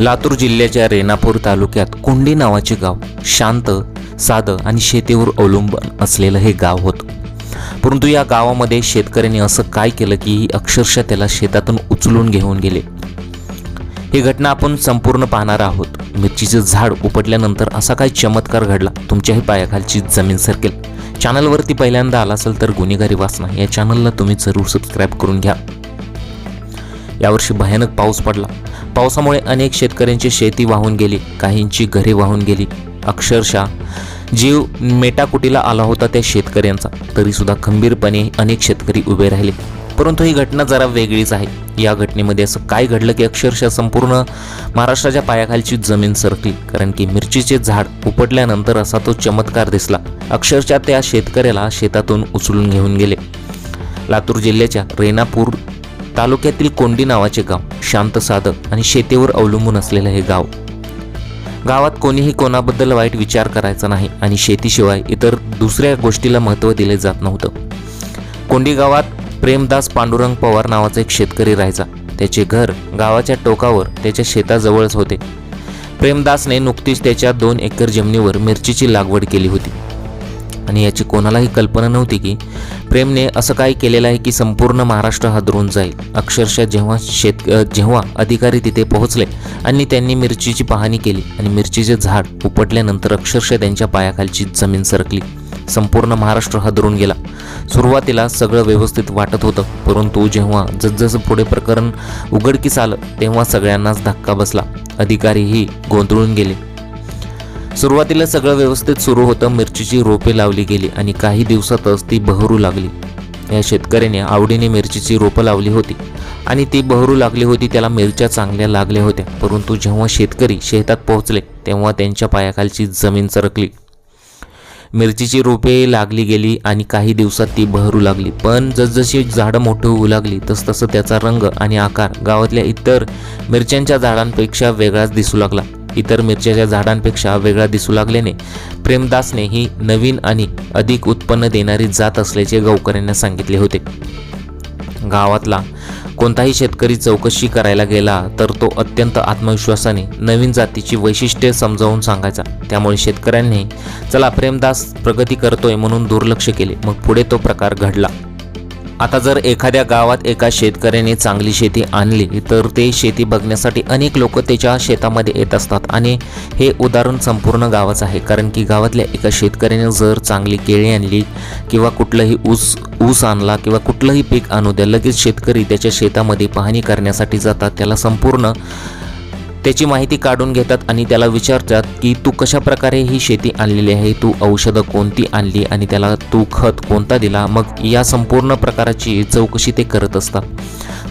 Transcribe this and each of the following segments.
लातूर जिल्ह्याच्या रेणापूर तालुक्यात कोंडी नावाचे गाव शांत साधं आणि शेतीवर अवलंबून असलेलं हे गाव होतं. परंतु या गावामध्ये शेतकऱ्यांनी असं काय केलं की अक्षरशः त्याला शेतातून उचलून घेऊन गेले? ही घटना आपण संपूर्ण पाहणार आहोत. मिरचीचं झाड उपटल्यानंतर असा काय चमत्कार घडला? तुमच्याही पायाखालची जमीन सरकेल. चॅनलवरती पहिल्यांदा आला असेल तर गुन्हेगारी वाचना या चॅनलला तुम्ही जरूर सबस्क्राईब करून घ्या. यावर्षी भयानक पाऊस पडला. पावसामुळे अनेक शेतकऱ्यांची शेती वाहून गेली काहींची घरे वाहून गेली. अक्षरशः जीव मेटाकुटीला आला होता त्या शेतकऱ्यांचा. तरीसुद्धा खंबीरपणे अनेक शेतकरी उभे राहिले. परंतु ही घटना जरा वेगळीच आहे. या घटनेमध्ये असं काय घडलं की अक्षरशः संपूर्ण महाराष्ट्राच्या पायाखालची जमीन सरकली. कारण की मिरचीचे झाड उपटल्यानंतर असा तो चमत्कार दिसला. अक्षरशः त्या शेतकऱ्याला शेतातून उचलून घेऊन गेले. लातूर जिल्ह्याच्या रेणापूर तालुक्यातील कोंडी नावाचे गाव शांत साधक आणि शेतीवर अवलंबून असलेलं हे गाव. गावात कोणीही कोणाबद्दल वाईट विचार करायचा नाही आणि शेतीशिवाय इतर दुसऱ्या गोष्टीला महत्त्व दिले जात नव्हतं. कोंडी गावात प्रेमदास पांडुरंग पवार नावाचा एक शेतकरी राहायचा. त्याचे घर गावाच्या टोकावर त्याच्या शेताजवळच होते. प्रेमदासने नुकतीच त्याच्या दोन एकर जमिनीवर मिरचीची लागवड केली होती. आणि याची कोणालाही कल्पना नव्हती की प्रेमने असं काय केलेलं आहे की संपूर्ण महाराष्ट्र हादरून जाईल. अक्षरशः जेव्हा शेत जेव्हा अधिकारी तिथे पोहोचले आणि त्यांनी मिरचीची पाहणी केली आणि मिरचीचे झाड उपटल्यानंतर अक्षरशः त्यांच्या पायाखालची जमीन सरकली. संपूर्ण महाराष्ट्र हादरून गेला. सुरुवातीला सगळं व्यवस्थित वाटत होतं परंतु जेव्हा जसजसं पुढे प्रकरण उघडकीस आलं तेव्हा सगळ्यांनाच धक्का बसला. अधिकारीही गोंधळून गेले. सुरुवातीला सगळं व्यवस्थित सुरू होतं. मिरचीची रोपे लावली गेली आणि काही दिवसातच ती बहरू लागली. या शेतकऱ्याने आवडीने मिरचीची रोपं लावली होती आणि ती बहरू लागली होती त्याला मिरच्या चांगल्या लागल्या होत्या. परंतु जेव्हा शेतकरी शेतात पोहोचले तेव्हा त्यांच्या पायाखालची जमीन सरकली. मिरचीची रोपे लागली गेली आणि काही दिवसात ती बहरू लागली. पण जसजशी झाडं मोठी होऊ लागली तसतसं त्याचा रंग आणि आकार गावातल्या इतर मिरच्यांच्या झाडांपेक्षा वेगळाच दिसू लागला. इतर मिरच्याच्या झाडांपेक्षा वेगळा दिसू लागल्याने प्रेमदासने ही नवीन आणि अधिक उत्पन्न देणारी जात असल्याचे गावकऱ्यांना सांगितले होते. गावातला कोणताही शेतकरी चौकशी करायला गेला तर तो अत्यंत आत्मविश्वासाने नवीन जातीची वैशिष्ट्ये समजावून सांगायचा. त्यामुळे शेतकऱ्यांनी चला प्रेमदास प्रगती करतोय म्हणून दुर्लक्ष केले. मग पुढे तो प्रकार घडला. आता जर एखाद्या गावात एका शेतकऱ्याने चांगली शेती आणली तर ते शेती बघण्यासाठी अनेक लोक त्याच्या शेतामध्ये येत असतात. आणि हे उदाहरण संपूर्ण गावाचं आहे कारण की गावातल्या एका शेतकऱ्याने जर चांगली केळी आणली किंवा कुठलंही ऊस ऊस आणला किंवा कुठलंही पीक आणू द्या लगेच शेतकरी त्याच्या शेतामध्ये पाहणी करण्यासाठी जातात. त्याला संपूर्ण त्याची माहिती काढून घेतात आणि त्याला विचारतात की तू कशा प्रकारे ही शेती आणलेली आहे? तू औषधं कोणती आणली आणि त्याला तू खत कोणता दिला? मग या संपूर्ण प्रकाराची चौकशी ते करत असतात.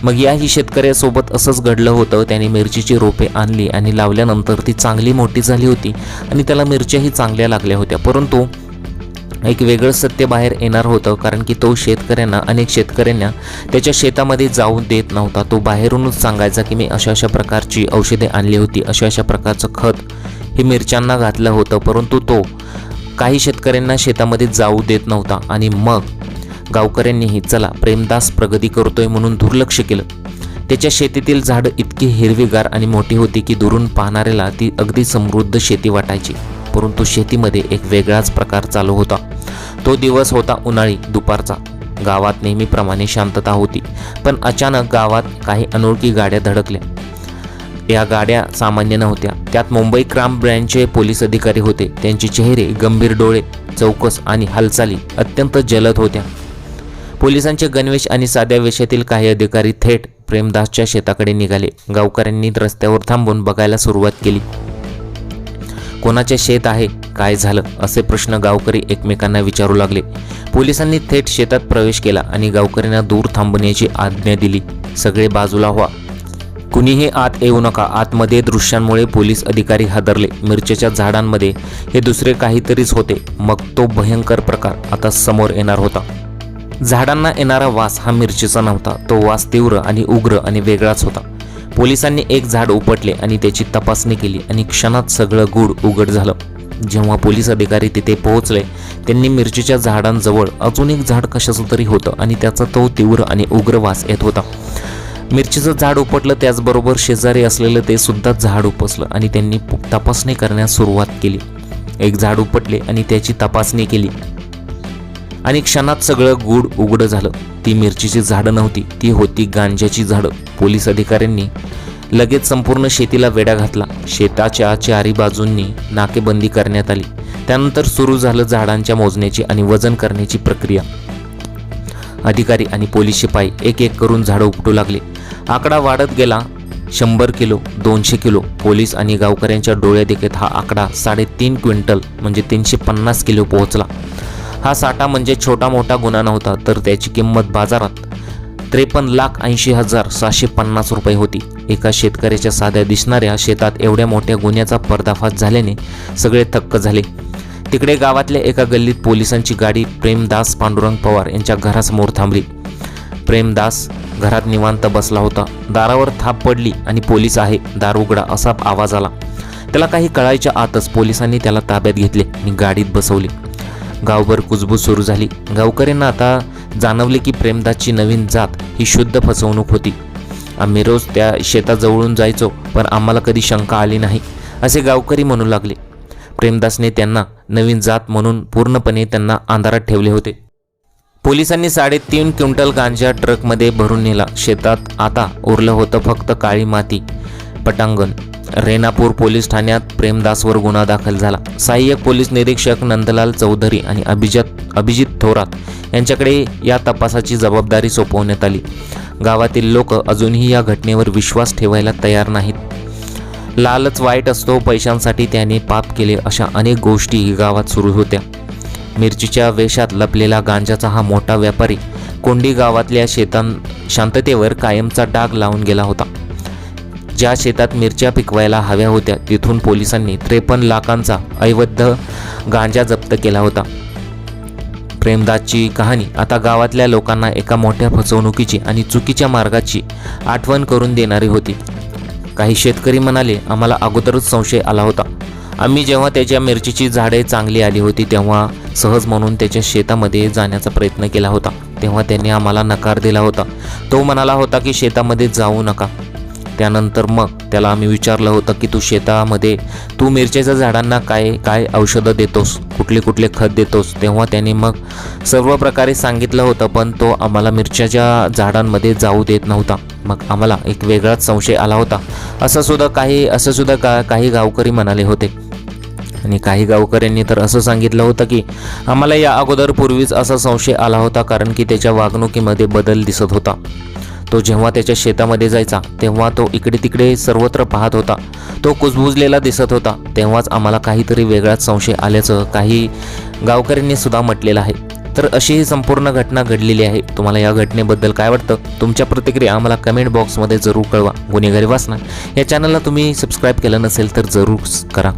मग याही शेतकऱ्यासोबत असंच घडलं होतं. त्याने मिरचीची रोपे आणली आणि लावल्यानंतर ती चांगली मोठी झाली होती आणि त्याला मिरच्याही चांगल्या लागल्या होत्या. परंतु एक वेगळं सत्य बाहेर येणार होतं कारण की तो शेतकऱ्यांना अनेक शेतकऱ्यांना त्याच्या शेतामध्ये जाऊ देत नव्हता. तो बाहेरूनच सांगायचा की मी अशा अशा प्रकारची औषधे आणली होती अशा अशा प्रकारचं खत हे मिरच्यांना घातलं होतं परंतु तो काही शेतकऱ्यांना शेतामध्ये जाऊ देत नव्हता. आणि मग गावकऱ्यांनीही चला प्रेमदास प्रगती करतोय म्हणून दुर्लक्ष केलं. त्याच्या शेतीतील झाडं इतकी हिरवीगार आणि मोठी होती की दुरून पाहणाऱ्याला ती अगदी समृद्ध शेती वाटायची. परंतु शेतीमध्ये एक वेगळाच प्रकार चालू होता. तो दिवस होता उन्हाळी दुपारचा. गावात नेहमीप्रमाणे शांतता होती पण अचानक गावात काही अनोळखी गाड्या धडकल्या. या गाड्या सामान्य नव्हत्या. त्यात मुंबई क्राम ब्रँचचे पोलीस अधिकारी होते. त्यांचे चेहरे गंभीर डोळे चौकस आणि हालचाली अत्यंत जलद होत्या. पोलिसांचे गणवेश आणि साध्या वेशातील काही अधिकारी थेट प्रेमदासच्या शेताकडे निघाले. गावकऱ्यांनी रस्त्यावर थांबून बघायला सुरुवात केली. कोणाचे शेत आहे काय झालं असे प्रश्न गावकरी एकमेकांना विचारू लागले. पोलिसांनी थेट शेतात प्रवेश केला आणि गावकऱ्यांना दूर थांबण्याची आज्ञा दिली. सगळे बाजूला व्हा. कुणीही आत येऊ नका. आतमध्ये दृश्यांमुळे पोलीस अधिकारी हादरले. मिरचीच्या झाडांमध्ये हे दुसरे काहीतरीच होते. मग तो भयंकर प्रकार आता समोर येणार होता. झाडांना येणारा वास हा मिरचीचा नव्हता. तो वास तीव्र आणि उग्र आणि वेगळाच होता. पोलिसांनी एक झाड उपटले आणि त्याची तपासणी केली आणि क्षणात सगळं गूढ उघड झालं. जेव्हा पोलीस अधिकारी तिथे पोहोचले त्यांनी मिरचीच्या झाडांजवळ अजून एक झाड कशाचं तरी होतं आणि त्याचा तो तीव्र आणि उग्र वास येत होता. मिरचीचं झाड उपटलं त्याचबरोबर शेजारी असलेलं ते सुद्धा झाड उपसलं आणि त्यांनी तपासणी करण्यास सुरुवात केली. एक झाड उपटले आणि त्याची तपासणी केली. आणि क्षणात सगळं गुड उघडं झालं. ती मिरचीची झाडं नव्हती ती होती गांज्याची झाडं. पोलीस अधिकाऱ्यांनी लगेच संपूर्ण शेतीला वेढा घातला. शेताच्या चारी बाजूंनी नाकेबंदी करण्यात आली. त्यानंतर सुरू झालं झाडांच्या मोजण्याची आणि वजन करण्याची प्रक्रिया. अधिकारी आणि पोलीस शिपाई एक एक करून झाडं उपटू लागले. आकडा वाढत गेला शंभर किलो दोनशे किलो. पोलीस आणि गावकऱ्यांच्या डोळ्या देखत हा आकडा साडेतीन क्विंटल म्हणजे तीनशे पन्नास किलो पोहोचला. हा साठा म्हणजे छोटा मोठा गुन्हा नव्हता तर त्याची किंमत बाजारात त्रेपन्न लाख ऐंशी हजार सहाशे पन्नास रुपये होती. एका शेतकऱ्याच्या साध्या दिसणाऱ्या शेतात एवढ्या मोठ्या गुन्ह्याचा पर्दाफाश झाल्याने सगळे थक्क झाले. तिकडे गावातल्या एका गल्लीत पोलिसांची गाडी प्रेमदास पांडुरंग पवार यांच्या घरासमोर थांबली. प्रेमदास घरात निवांत बसला होता. दारावर थाप पडली आणि पोलीस आहे दार उघडा असा आवाज आला. त्याला काही कळायच्या आतच पोलिसांनी त्याला ताब्यात घेतले आणि गाडीत बसवले. गावभर कुजबूज सुरू झाली. गावकऱ्यांना आता जाणवले की प्रेमदासची नवीन जात ही शुद्ध फसवणूक होती. आम्ही रोज त्या शेताजवळून जायचो पण आम्हाला कधी शंका आली नाही असे गावकरी म्हणू लागले. प्रेमदासने त्यांना नवीन जात म्हणून पूर्णपणे त्यांना अंधारात ठेवले होते. पोलिसांनी साडेतीन क्विंटल गांजा ट्रकमध्ये भरून नेला. शेतात आता उरलं होतं फक्त काळी माती. पटांगण. रेणापूर पोलीस ठाण्यात प्रेमदासवर गुन्हा दाखल झाला. सहाय्यक पोलीस निरीक्षक नंदलाल चौधरी आणि अभिजित अभिजित थोरात यांच्याकडे या तपासाची जबाबदारी सोपवण्यात आली. गावातील लोक अजूनही या घटनेवर विश्वास ठेवायला तयार नाहीत. लालच वाईट असतो पैशांसाठी त्याने पाप केले अशा अनेक गोष्टी गावात सुरू होत्या. मिरचीच्या वेशात लपलेला गांजाचा हा मोठा व्यापारी कोंडी गावातल्या शेतां शांततेवर कायमचा डाग लावून गेला होता. ज्या शेतात मिरच्या पिकवायला हव्या होत्या तिथून पोलिसांनी त्रेपन्न लाखांचा अवैध गांजा जप्त केला होता. प्रेमदासची कहाणी आता गावातल्या लोकांना एका मोठ्या फसवणुकीची आणि चुकीच्या मार्गाची आठवण करून देणारी होती. काही शेतकरी म्हणाले आम्हाला अगोदरच संशय आला होता. आम्ही जेव्हा त्याच्या मिरचीची झाडे चांगली आली होती तेव्हा सहज म्हणून त्याच्या शेतामध्ये जाण्याचा प्रयत्न केला होता. तेव्हा त्यांनी आम्हाला नकार दिला होता. तो म्हणाला होता की शेतामध्ये जाऊ नका. त्यानंतर मग त्याला आम्ही विचारलं होतं की तू शेतामध्ये तू मिरच्याच्या झाडांना काय काय औषधं देतोस? कुठले कुठले खत देतोस? तेव्हा त्याने मग सर्व प्रकारे सांगितलं होतं पण तो आम्हाला मिरच्याच्या झाडांमध्ये जाऊ देत नव्हता. मग आम्हाला एक वेगळाच संशय आला होता. असं सुद्धा काही असं सुद्धा का काही गावकरी म्हणाले होते. आणि काही गावकऱ्यांनी तर असं सांगितलं होतं की आम्हाला या अगोदर पूर्वीच असा संशय आला होता कारण की त्याच्या वागणुकीमध्ये बदल दिसत होता. तो जेव्हा त्याच्या शेतामध्ये जायचा तेव्हा तो इकडे तिकडे सर्वत्र पाहत होता. तो कुजबुजलेला दिसत होता. तेव्हाच आम्हाला काहीतरी वेगळाच संशय आल्याचं काही गावकऱ्यांनी सुद्धा म्हटलेलं आहे. तर अशी ही संपूर्ण घटना घडलेली आहे. तुम्हाला या घटनेबद्दल काय वाटतं? तुमच्या प्रतिक्रिया आम्हाला कमेंट बॉक्समध्ये जरूर कळवा. गुन्हेगारी वाचना या चॅनलला तुम्ही सबस्क्राईब केलं नसेल तर जरूर करा.